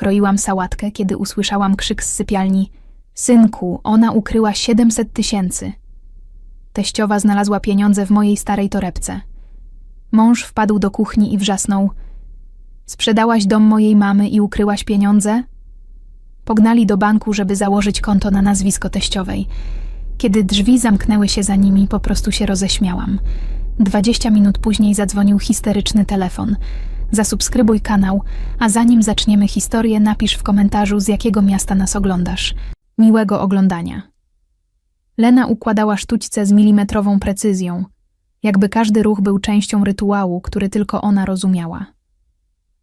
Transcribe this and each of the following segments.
Kroiłam sałatkę, kiedy usłyszałam krzyk z sypialni. Synku, ona ukryła 700 tysięcy. Teściowa znalazła pieniądze w mojej starej torebce. Mąż wpadł do kuchni i wrzasnął. Sprzedałaś dom mojej mamy i ukryłaś pieniądze? Pognali do banku, żeby założyć konto na nazwisko teściowej. Kiedy drzwi zamknęły się za nimi, po prostu się roześmiałam. Dwadzieścia minut później zadzwonił histeryczny telefon. Zasubskrybuj kanał, a zanim zaczniemy historię, napisz w komentarzu, z jakiego miasta nas oglądasz. Miłego oglądania. Lena układała sztućce z milimetrową precyzją, jakby każdy ruch był częścią rytuału, który tylko ona rozumiała.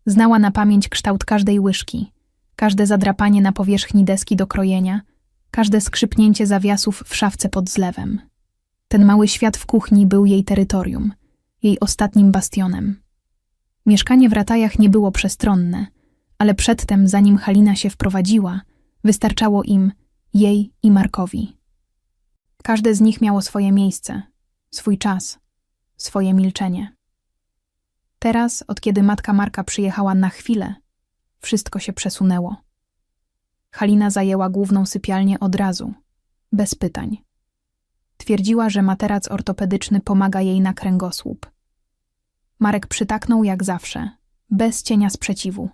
Znała na pamięć kształt każdej łyżki, każde zadrapanie na powierzchni deski do krojenia, każde skrzypnięcie zawiasów w szafce pod zlewem. Ten mały świat w kuchni był jej terytorium, jej ostatnim bastionem. Mieszkanie w Ratajach nie było przestronne, ale przedtem, zanim Halina się wprowadziła, wystarczało im, jej i Markowi. Każde z nich miało swoje miejsce, swój czas, swoje milczenie. Teraz, od kiedy matka Marka przyjechała na chwilę, wszystko się przesunęło. Halina zajęła główną sypialnię od razu, bez pytań. Twierdziła, że materac ortopedyczny pomaga jej na kręgosłup. Marek przytaknął jak zawsze, bez cienia sprzeciwu.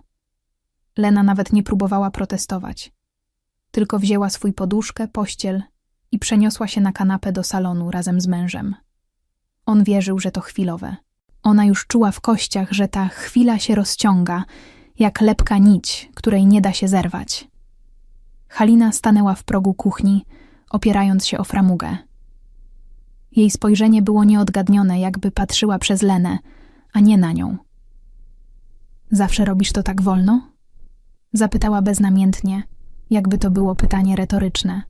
Lena nawet nie próbowała protestować. Tylko wzięła swój poduszkę, pościel i przeniosła się na kanapę do salonu razem z mężem. On wierzył, że to chwilowe. Ona już czuła w kościach, że ta chwila się rozciąga, jak lepka nić, której nie da się zerwać. Halina stanęła w progu kuchni, opierając się o framugę. Jej spojrzenie było nieodgadnione, jakby patrzyła przez Lenę, a nie na nią. Zawsze robisz to tak wolno? Zapytała beznamiętnie, jakby to było pytanie retoryczne.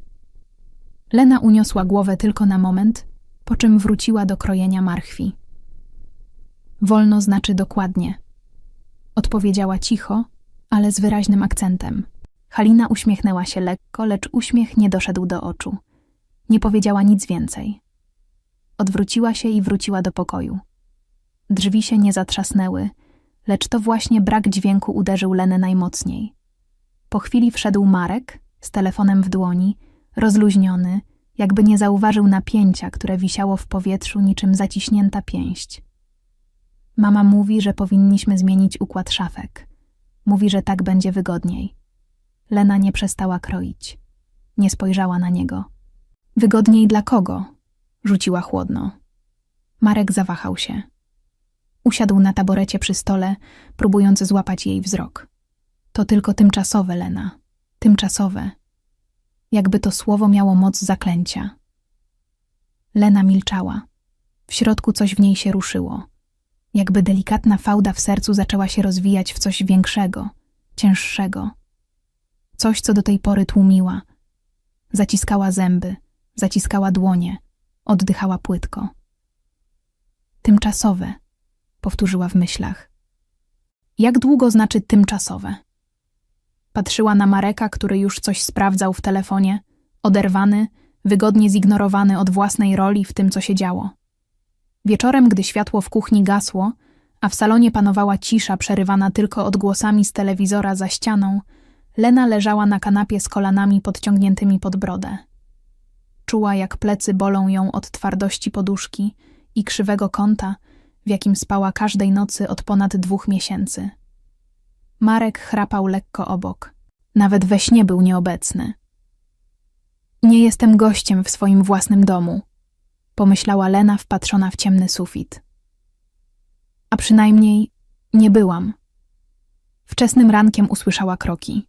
Lena uniosła głowę tylko na moment, po czym wróciła do krojenia marchwi. Wolno znaczy dokładnie. Odpowiedziała cicho, ale z wyraźnym akcentem. Halina uśmiechnęła się lekko, lecz uśmiech nie doszedł do oczu. Nie powiedziała nic więcej. Odwróciła się i wróciła do pokoju. Drzwi się nie zatrzasnęły, lecz to właśnie brak dźwięku uderzył Lenę najmocniej. Po chwili wszedł Marek z telefonem w dłoni, rozluźniony, jakby nie zauważył napięcia, które wisiało w powietrzu niczym zaciśnięta pięść. Mama mówi, że powinniśmy zmienić układ szafek. Mówi, że tak będzie wygodniej. Lena nie przestała kroić. Nie spojrzała na niego. Wygodniej dla kogo? Rzuciła chłodno. Marek zawahał się. Usiadł na taborecie przy stole, próbując złapać jej wzrok. To tylko tymczasowe, Lena. Tymczasowe. Jakby to słowo miało moc zaklęcia. Lena milczała. W środku coś w niej się ruszyło. Jakby delikatna fałda w sercu zaczęła się rozwijać w coś większego, cięższego. Coś, co do tej pory tłumiła. Zaciskała zęby, zaciskała dłonie, oddychała płytko. Tymczasowe, powtórzyła w myślach. Jak długo znaczy tymczasowe? Patrzyła na Mareka, który już coś sprawdzał w telefonie, oderwany, wygodnie zignorowany od własnej roli w tym, co się działo. Wieczorem, gdy światło w kuchni gasło, a w salonie panowała cisza przerywana tylko odgłosami z telewizora za ścianą, Lena leżała na kanapie z kolanami podciągniętymi pod brodę. Czuła, jak plecy bolą ją od twardości poduszki i krzywego kąta, w jakim spała każdej nocy od ponad dwóch miesięcy. Marek chrapał lekko obok. Nawet we śnie był nieobecny. Nie jestem gościem w swoim własnym domu, pomyślała Lena wpatrzona w ciemny sufit. A przynajmniej nie byłam. Wczesnym rankiem usłyszała kroki.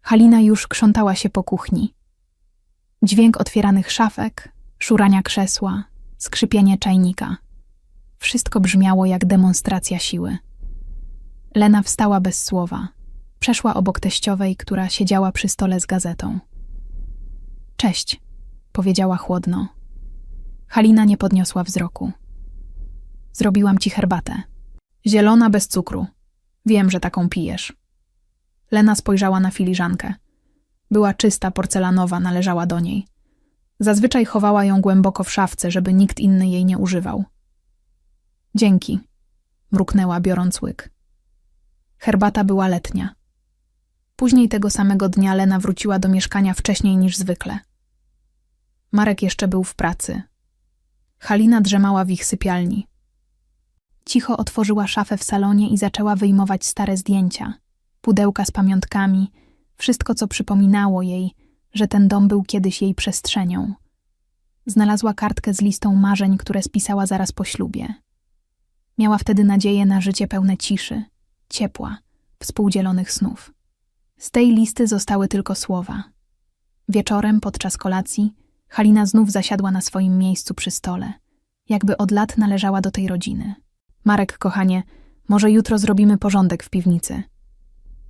Halina już krzątała się po kuchni. Dźwięk otwieranych szafek, szurania krzesła, skrzypienie czajnika. Wszystko brzmiało jak demonstracja siły. Lena wstała bez słowa. Przeszła obok teściowej, która siedziała przy stole z gazetą. Cześć, powiedziała chłodno. Halina nie podniosła wzroku. Zrobiłam ci herbatę. Zielona bez cukru. Wiem, że taką pijesz. Lena spojrzała na filiżankę. Była czysta, porcelanowa, należała do niej. Zazwyczaj chowała ją głęboko w szafce, żeby nikt inny jej nie używał. Dzięki, mruknęła, biorąc łyk. Herbata była letnia. Później tego samego dnia Lena wróciła do mieszkania wcześniej niż zwykle. Marek jeszcze był w pracy. Halina drzemała w ich sypialni. Cicho otworzyła szafę w salonie i zaczęła wyjmować stare zdjęcia, pudełka z pamiątkami, wszystko, co przypominało jej, że ten dom był kiedyś jej przestrzenią. Znalazła kartkę z listą marzeń, które spisała zaraz po ślubie. Miała wtedy nadzieję na życie pełne ciszy, ciepła, współdzielonych snów. Z tej listy zostały tylko słowa. Wieczorem, podczas kolacji, Halina znów zasiadła na swoim miejscu przy stole, jakby od lat należała do tej rodziny. Marek, kochanie, może jutro zrobimy porządek w piwnicy.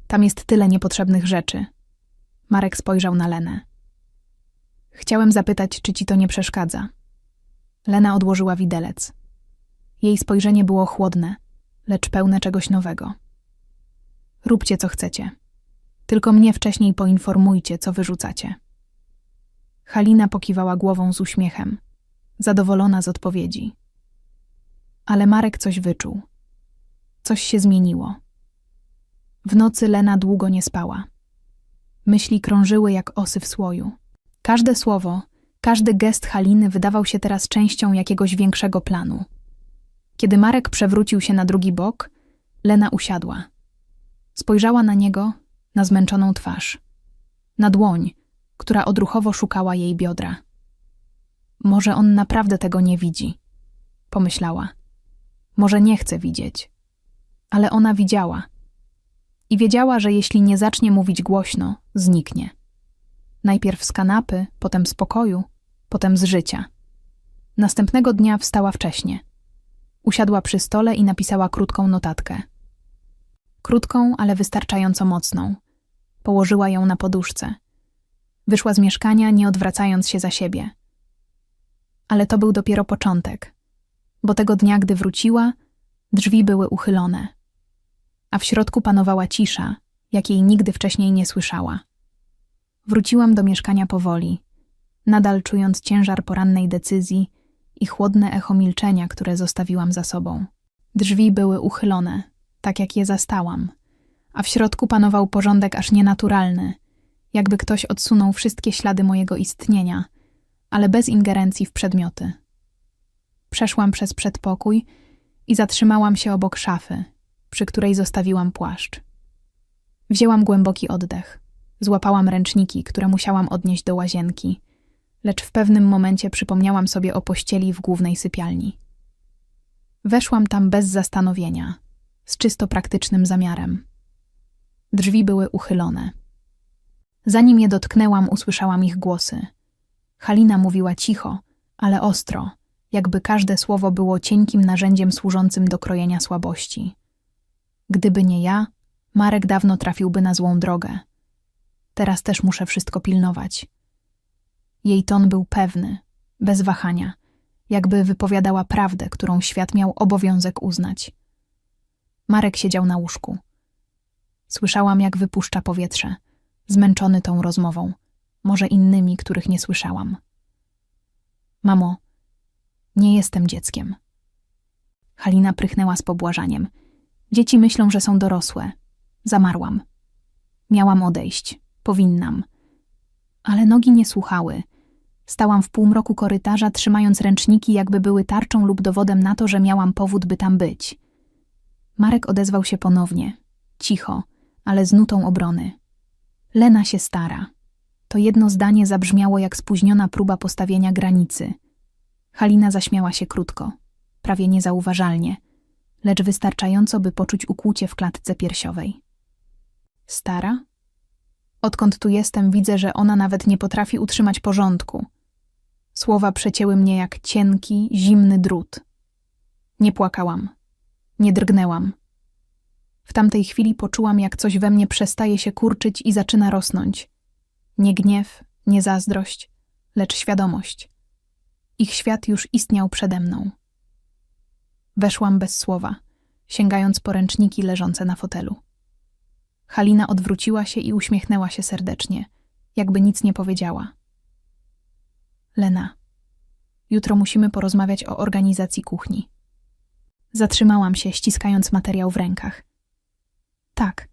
Tam jest tyle niepotrzebnych rzeczy. Marek spojrzał na Lenę. Chciałem zapytać, czy ci to nie przeszkadza. Lena odłożyła widelec. Jej spojrzenie było chłodne, lecz pełne czegoś nowego. Róbcie, co chcecie. Tylko mnie wcześniej poinformujcie, co wyrzucacie. Halina pokiwała głową z uśmiechem, zadowolona z odpowiedzi. Ale Marek coś wyczuł. Coś się zmieniło. W nocy Lena długo nie spała. Myśli krążyły jak osy w słoju. Każde słowo, każdy gest Haliny wydawał się teraz częścią jakiegoś większego planu. Kiedy Marek przewrócił się na drugi bok, Lena usiadła. Spojrzała na niego, na zmęczoną twarz, na dłoń, która odruchowo szukała jej biodra. Może on naprawdę tego nie widzi, pomyślała. Może nie chce widzieć. Ale ona widziała. I wiedziała, że jeśli nie zacznie mówić głośno, zniknie. Najpierw z kanapy, potem z pokoju, potem z życia. Następnego dnia wstała wcześnie. Usiadła przy stole i napisała krótką notatkę. Krótką, ale wystarczająco mocną. Położyła ją na poduszce. Wyszła z mieszkania, nie odwracając się za siebie. Ale to był dopiero początek, bo tego dnia, gdy wróciła, drzwi były uchylone, a w środku panowała cisza, jakiej nigdy wcześniej nie słyszała. Wróciłam do mieszkania powoli, nadal czując ciężar porannej decyzji i chłodne echo milczenia, które zostawiłam za sobą. Drzwi były uchylone, tak jak je zastałam, a w środku panował porządek aż nienaturalny, jakby ktoś odsunął wszystkie ślady mojego istnienia, ale bez ingerencji w przedmioty. Przeszłam przez przedpokój i zatrzymałam się obok szafy, przy której zostawiłam płaszcz. Wzięłam głęboki oddech. Złapałam ręczniki, które musiałam odnieść do łazienki, lecz w pewnym momencie przypomniałam sobie o pościeli w głównej sypialni. Weszłam tam bez zastanowienia, z czysto praktycznym zamiarem. Drzwi były uchylone. Zanim je dotknęłam, usłyszałam ich głosy. Halina mówiła cicho, ale ostro, jakby każde słowo było cienkim narzędziem służącym do krojenia słabości. Gdyby nie ja, Marek dawno trafiłby na złą drogę. Teraz też muszę wszystko pilnować. Jej ton był pewny, bez wahania, jakby wypowiadała prawdę, którą świat miał obowiązek uznać. Marek siedział na łóżku. Słyszałam, jak wypuszcza powietrze, zmęczony tą rozmową, może innymi, których nie słyszałam. Mamo, nie jestem dzieckiem. Halina prychnęła z pobłażaniem. Dzieci myślą, że są dorosłe. Zamarłam. Miałam odejść. Powinnam. Ale nogi nie słuchały. Stałam w półmroku korytarza, trzymając ręczniki, jakby były tarczą lub dowodem na to, że miałam powód, by tam być. Marek odezwał się ponownie, cicho, ale z nutą obrony. Lena się stara. To jedno zdanie zabrzmiało jak spóźniona próba postawienia granicy. Halina zaśmiała się krótko, prawie niezauważalnie, lecz wystarczająco, by poczuć ukłucie w klatce piersiowej. Stara? Odkąd tu jestem, widzę, że ona nawet nie potrafi utrzymać porządku. Słowa przecięły mnie jak cienki, zimny drut. Nie płakałam. Nie drgnęłam. W tamtej chwili poczułam, jak coś we mnie przestaje się kurczyć i zaczyna rosnąć. Nie gniew, nie zazdrość, lecz świadomość. Ich świat już istniał przede mną. Weszłam bez słowa, sięgając po ręczniki leżące na fotelu. Halina odwróciła się i uśmiechnęła się serdecznie, jakby nic nie powiedziała. Lena, jutro musimy porozmawiać o organizacji kuchni. Zatrzymałam się, ściskając materiał w rękach. Tak,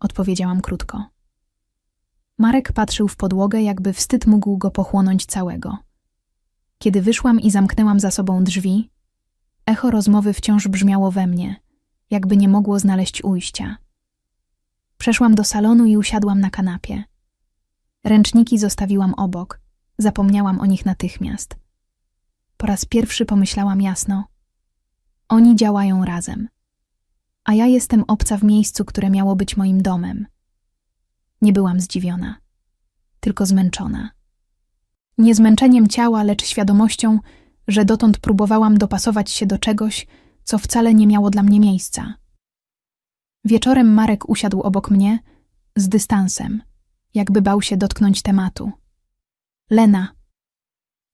odpowiedziałam krótko. Marek patrzył w podłogę, jakby wstyd mógł go pochłonąć całego. Kiedy wyszłam i zamknęłam za sobą drzwi, echo rozmowy wciąż brzmiało we mnie, jakby nie mogło znaleźć ujścia. Przeszłam do salonu i usiadłam na kanapie. Ręczniki zostawiłam obok, zapomniałam o nich natychmiast. Po raz pierwszy pomyślałam jasno: oni działają razem, a ja jestem obca w miejscu, które miało być moim domem. Nie byłam zdziwiona, tylko zmęczona. Nie zmęczeniem ciała, lecz świadomością, że dotąd próbowałam dopasować się do czegoś, co wcale nie miało dla mnie miejsca. Wieczorem Marek usiadł obok mnie z dystansem, jakby bał się dotknąć tematu. Lena,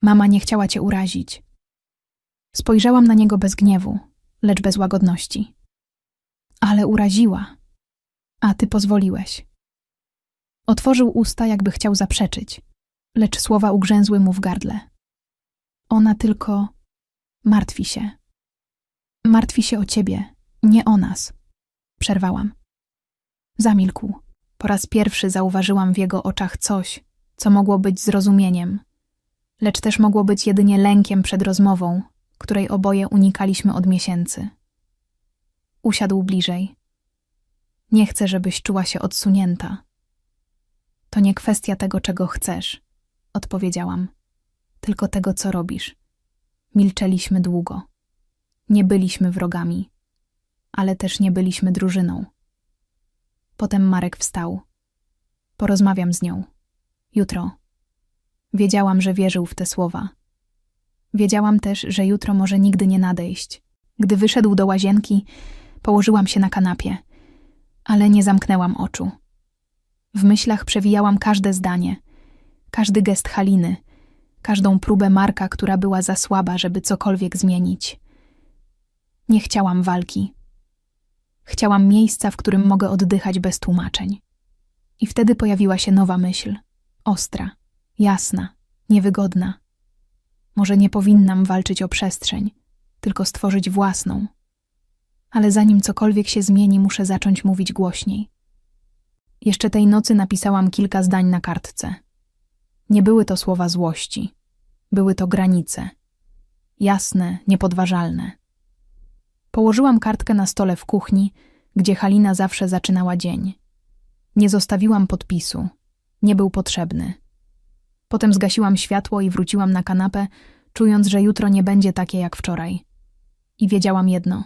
mama nie chciała cię urazić. Spojrzałam na niego bez gniewu, lecz bez łagodności. Ale uraziła. A ty pozwoliłeś. Otworzył usta, jakby chciał zaprzeczyć, lecz słowa ugrzęzły mu w gardle. Ona tylko martwi się. Martwi się o ciebie, nie o nas. Przerwałam. Zamilkł. Po raz pierwszy zauważyłam w jego oczach coś, co mogło być zrozumieniem, lecz też mogło być jedynie lękiem przed rozmową, której oboje unikaliśmy od miesięcy. Usiadł bliżej. Nie chcę, żebyś czuła się odsunięta. To nie kwestia tego, czego chcesz, odpowiedziałam, tylko tego, co robisz. Milczeliśmy długo. Nie byliśmy wrogami, ale też nie byliśmy drużyną. Potem Marek wstał. Porozmawiam z nią. Jutro. Wiedziałam, że wierzył w te słowa. Wiedziałam też, że jutro może nigdy nie nadejść. Gdy wyszedł do łazienki, położyłam się na kanapie, ale nie zamknęłam oczu. W myślach przewijałam każde zdanie, każdy gest Haliny, każdą próbę Marka, która była za słaba, żeby cokolwiek zmienić. Nie chciałam walki. Chciałam miejsca, w którym mogę oddychać bez tłumaczeń. I wtedy pojawiła się nowa myśl, ostra, jasna, niewygodna. Może nie powinnam walczyć o przestrzeń, tylko stworzyć własną. Ale zanim cokolwiek się zmieni, muszę zacząć mówić głośniej. Jeszcze tej nocy napisałam kilka zdań na kartce. Nie były to słowa złości, były to granice. Jasne, niepodważalne. Położyłam kartkę na stole w kuchni, gdzie Halina zawsze zaczynała dzień. Nie zostawiłam podpisu, nie był potrzebny. Potem zgasiłam światło i wróciłam na kanapę, czując, że jutro nie będzie takie jak wczoraj. I wiedziałam jedno: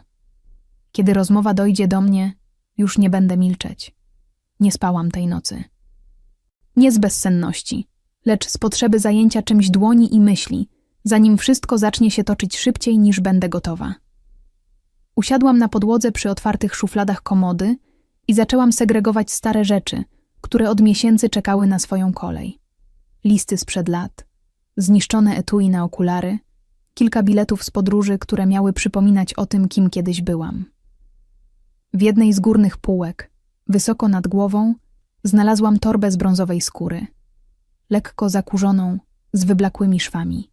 kiedy rozmowa dojdzie do mnie, już nie będę milczeć. Nie spałam tej nocy. Nie z bezsenności, lecz z potrzeby zajęcia czymś dłoni i myśli, zanim wszystko zacznie się toczyć szybciej niż będę gotowa. Usiadłam na podłodze przy otwartych szufladach komody i zaczęłam segregować stare rzeczy, które od miesięcy czekały na swoją kolej. Listy sprzed lat, zniszczone etui na okulary, kilka biletów z podróży, które miały przypominać o tym, kim kiedyś byłam. W jednej z górnych półek, wysoko nad głową, znalazłam torbę z brązowej skóry, lekko zakurzoną, z wyblakłymi szwami.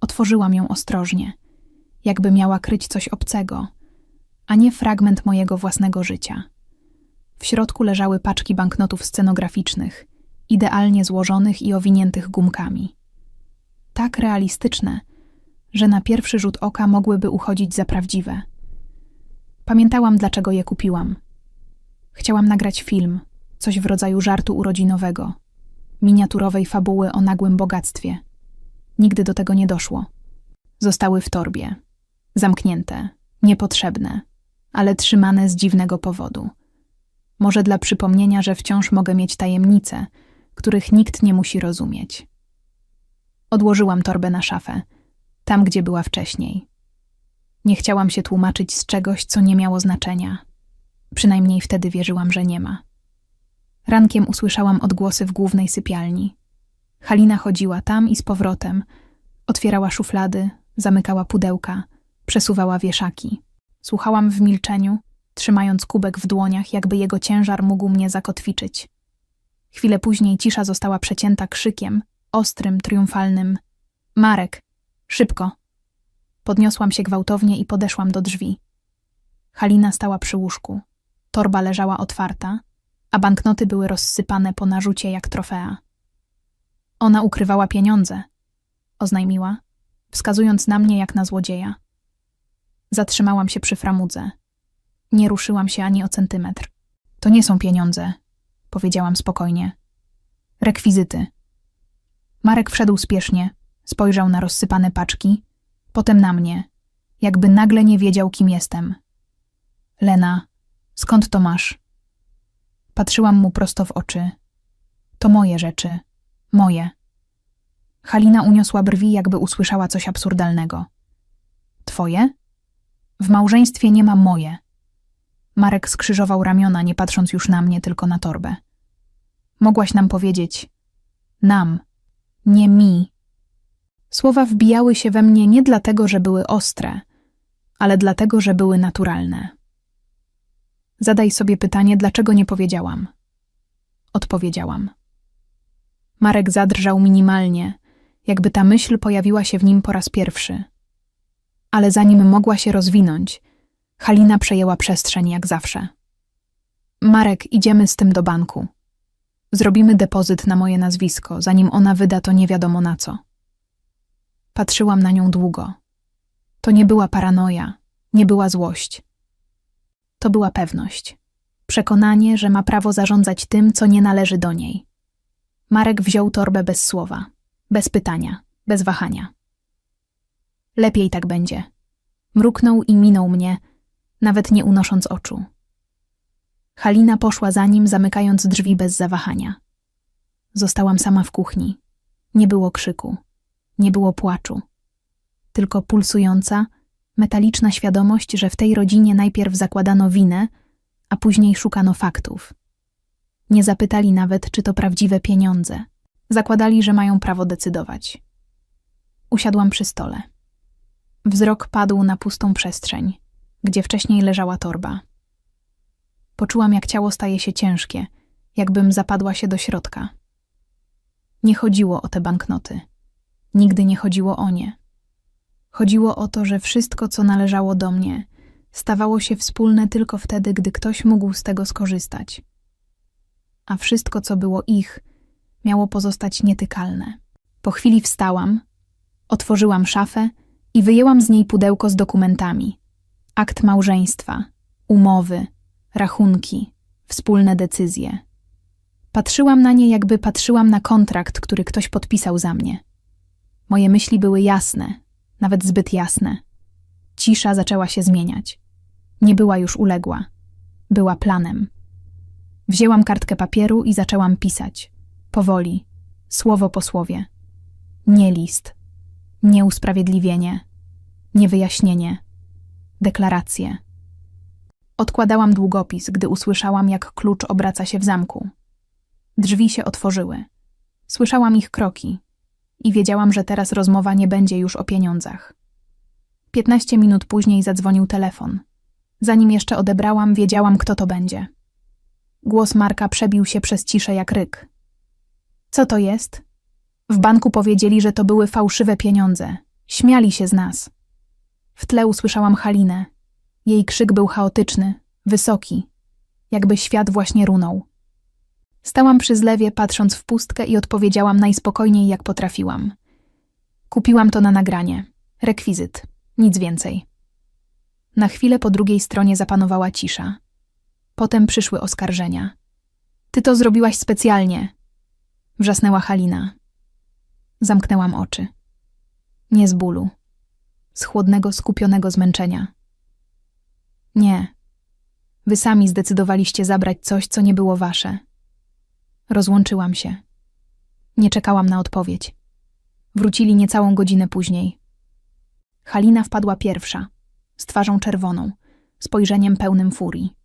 Otworzyłam ją ostrożnie, jakby miała kryć coś obcego, a nie fragment mojego własnego życia. W środku leżały paczki banknotów scenograficznych, idealnie złożonych i owiniętych gumkami. Tak realistyczne, że na pierwszy rzut oka mogłyby uchodzić za prawdziwe. Pamiętałam, dlaczego je kupiłam. Chciałam nagrać film, coś w rodzaju żartu urodzinowego, miniaturowej fabuły o nagłym bogactwie. Nigdy do tego nie doszło. Zostały w torbie, zamknięte, niepotrzebne, ale trzymane z dziwnego powodu. Może dla przypomnienia, że wciąż mogę mieć tajemnice, których nikt nie musi rozumieć. Odłożyłam torbę na szafę, tam gdzie była wcześniej. Nie chciałam się tłumaczyć z czegoś, co nie miało znaczenia. Przynajmniej wtedy wierzyłam, że nie ma. Rankiem usłyszałam odgłosy w głównej sypialni. Halina chodziła tam i z powrotem, otwierała szuflady, zamykała pudełka, przesuwała wieszaki. Słuchałam w milczeniu, trzymając kubek w dłoniach, jakby jego ciężar mógł mnie zakotwiczyć. Chwilę później cisza została przecięta krzykiem, ostrym, triumfalnym. Marek, szybko! Podniosłam się gwałtownie i podeszłam do drzwi. Halina stała przy łóżku. Torba leżała otwarta, a banknoty były rozsypane po narzucie jak trofea. Ona ukrywała pieniądze, oznajmiła, wskazując na mnie jak na złodzieja. Zatrzymałam się przy framudze. Nie ruszyłam się ani o centymetr. To nie są pieniądze, powiedziałam spokojnie. Rekwizyty. Marek wszedł spiesznie, spojrzał na rozsypane paczki, potem na mnie, jakby nagle nie wiedział, kim jestem. Lena, skąd to masz? Patrzyłam mu prosto w oczy. To moje rzeczy. Moje. Halina uniosła brwi, jakby usłyszała coś absurdalnego. Twoje? W małżeństwie nie ma moje. Marek skrzyżował ramiona, nie patrząc już na mnie, tylko na torbę. Mogłaś nam powiedzieć nam, nie mi. Słowa wbijały się we mnie nie dlatego, że były ostre, ale dlatego, że były naturalne. Zadaj sobie pytanie, dlaczego nie powiedziałam. Odpowiedziałam. Marek zadrżał minimalnie, jakby ta myśl pojawiła się w nim po raz pierwszy. Ale zanim mogła się rozwinąć, Halina przejęła przestrzeń jak zawsze. Marek, idziemy z tym do banku. Zrobimy depozyt na moje nazwisko, zanim ona wyda to nie wiadomo na co. Patrzyłam na nią długo. To nie była paranoja, nie była złość. To była pewność. Przekonanie, że ma prawo zarządzać tym, co nie należy do niej. Marek wziął torbę bez słowa, bez pytania, bez wahania. Lepiej tak będzie. Mruknął i minął mnie, nawet nie unosząc oczu. Halina poszła za nim, zamykając drzwi bez zawahania. Zostałam sama w kuchni. Nie było krzyku, nie było płaczu. Tylko pulsująca, metaliczna świadomość, że w tej rodzinie najpierw zakładano winę, a później szukano faktów. Nie zapytali nawet, czy to prawdziwe pieniądze. Zakładali, że mają prawo decydować. Usiadłam przy stole. Wzrok padł na pustą przestrzeń, gdzie wcześniej leżała torba. Poczułam, jak ciało staje się ciężkie, jakbym zapadła się do środka. Nie chodziło o te banknoty. Nigdy nie chodziło o nie. Chodziło o to, że wszystko, co należało do mnie, stawało się wspólne tylko wtedy, gdy ktoś mógł z tego skorzystać. A wszystko, co było ich, miało pozostać nietykalne. Po chwili wstałam, otworzyłam szafę i wyjęłam z niej pudełko z dokumentami. Akt małżeństwa, umowy, rachunki, wspólne decyzje. Patrzyłam na nie, jakby patrzyłam na kontrakt, który ktoś podpisał za mnie. Moje myśli były jasne, nawet zbyt jasne. Cisza zaczęła się zmieniać. Nie była już uległa. Była planem. Wzięłam kartkę papieru i zaczęłam pisać. Powoli, słowo po słowie. Nie list, nie usprawiedliwienie, nie wyjaśnienie, deklaracje. Odkładałam długopis, gdy usłyszałam, jak klucz obraca się w zamku. Drzwi się otworzyły. Słyszałam ich kroki i wiedziałam, że teraz rozmowa nie będzie już o pieniądzach. Piętnaście minut później zadzwonił telefon. Zanim jeszcze odebrałam, wiedziałam, kto to będzie. Głos Marka przebił się przez ciszę jak ryk. Co to jest? W banku powiedzieli, że to były fałszywe pieniądze. Śmiali się z nas. W tle usłyszałam Halinę. Jej krzyk był chaotyczny, wysoki, jakby świat właśnie runął. Stałam przy zlewie, patrząc w pustkę i odpowiedziałam najspokojniej, jak potrafiłam. Kupiłam to na nagranie. Rekwizyt. Nic więcej. Na chwilę po drugiej stronie zapanowała cisza. Potem przyszły oskarżenia. Ty to zrobiłaś specjalnie. Wrzasnęła Halina. Zamknęłam oczy. Nie z bólu. Z chłodnego, skupionego zmęczenia. Nie. Wy sami zdecydowaliście zabrać coś, co nie było wasze. Rozłączyłam się. Nie czekałam na odpowiedź. Wrócili niecałą godzinę później. Halina wpadła pierwsza, z twarzą czerwoną, spojrzeniem pełnym furii.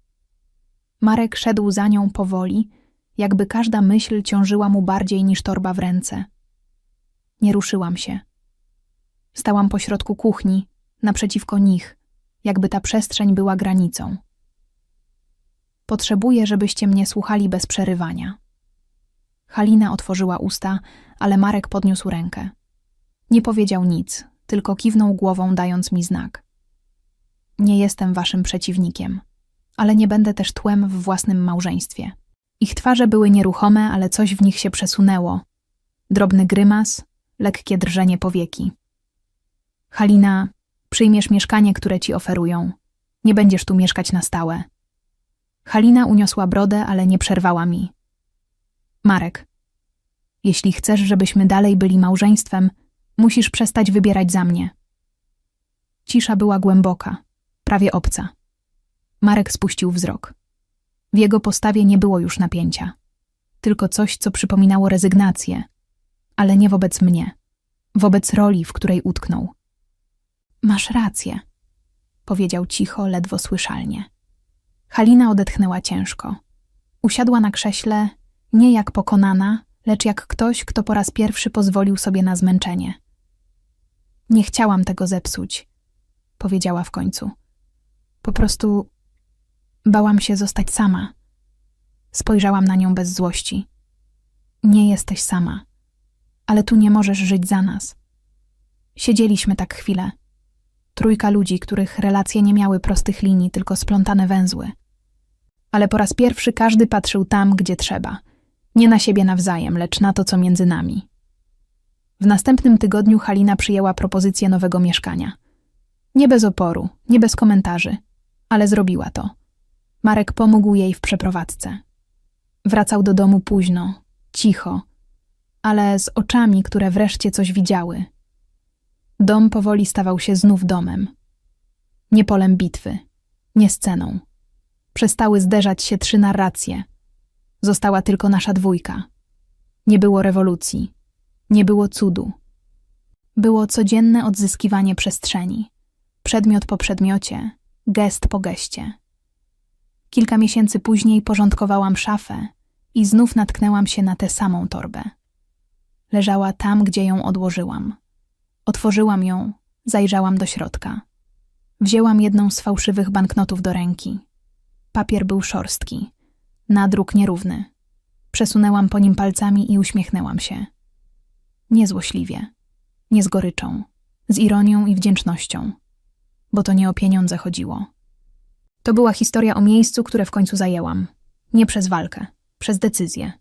Marek szedł za nią powoli, jakby każda myśl ciążyła mu bardziej niż torba w ręce. Nie ruszyłam się. Stałam pośrodku kuchni, naprzeciwko nich, jakby ta przestrzeń była granicą. Potrzebuję, żebyście mnie słuchali bez przerywania. Halina otworzyła usta, ale Marek podniósł rękę. Nie powiedział nic, tylko kiwnął głową, dając mi znak. Nie jestem waszym przeciwnikiem, ale nie będę też tłem w własnym małżeństwie. Ich twarze były nieruchome, ale coś w nich się przesunęło. Drobny grymas, lekkie drżenie powieki. Halina, przyjmiesz mieszkanie, które ci oferują. Nie będziesz tu mieszkać na stałe. Halina uniosła brodę, ale nie przerwała mi. Marek, jeśli chcesz, żebyśmy dalej byli małżeństwem, musisz przestać wybierać za mnie. Cisza była głęboka, prawie obca. Marek spuścił wzrok. W jego postawie nie było już napięcia, tylko coś, co przypominało rezygnację, ale nie wobec mnie, wobec roli, w której utknął. Masz rację, powiedział cicho, ledwo słyszalnie. Halina odetchnęła ciężko. Usiadła na krześle, nie jak pokonana, lecz jak ktoś, kto po raz pierwszy pozwolił sobie na zmęczenie. Nie chciałam tego zepsuć, powiedziała w końcu. Po prostu bałam się zostać sama. Spojrzałam na nią bez złości. Nie jesteś sama, ale tu nie możesz żyć za nas. Siedzieliśmy tak chwilę. Trójka ludzi, których relacje nie miały prostych linii, tylko splątane węzły. Ale po raz pierwszy każdy patrzył tam, gdzie trzeba. Nie na siebie nawzajem, lecz na to, co między nami. W następnym tygodniu Halina przyjęła propozycję nowego mieszkania. Nie bez oporu, nie bez komentarzy, ale zrobiła to. Marek pomógł jej w przeprowadzce. Wracał do domu późno, cicho, ale z oczami, które wreszcie coś widziały. Dom powoli stawał się znów domem. Nie polem bitwy, nie sceną. Przestały zderzać się trzy narracje. Została tylko nasza dwójka. Nie było rewolucji, nie było cudu. Było codzienne odzyskiwanie przestrzeni, przedmiot po przedmiocie, gest po geście. Kilka miesięcy później porządkowałam szafę i znów natknęłam się na tę samą torbę. Leżała tam, gdzie ją odłożyłam. Otworzyłam ją, zajrzałam do środka. Wzięłam jedną z fałszywych banknotów do ręki. Papier był szorstki, nadruk nierówny. Przesunęłam po nim palcami i uśmiechnęłam się. Niezłośliwie, nie z goryczą, z ironią i wdzięcznością, bo to nie o pieniądze chodziło. To była historia o miejscu, które w końcu zajęłam. Nie przez walkę, przez decyzję,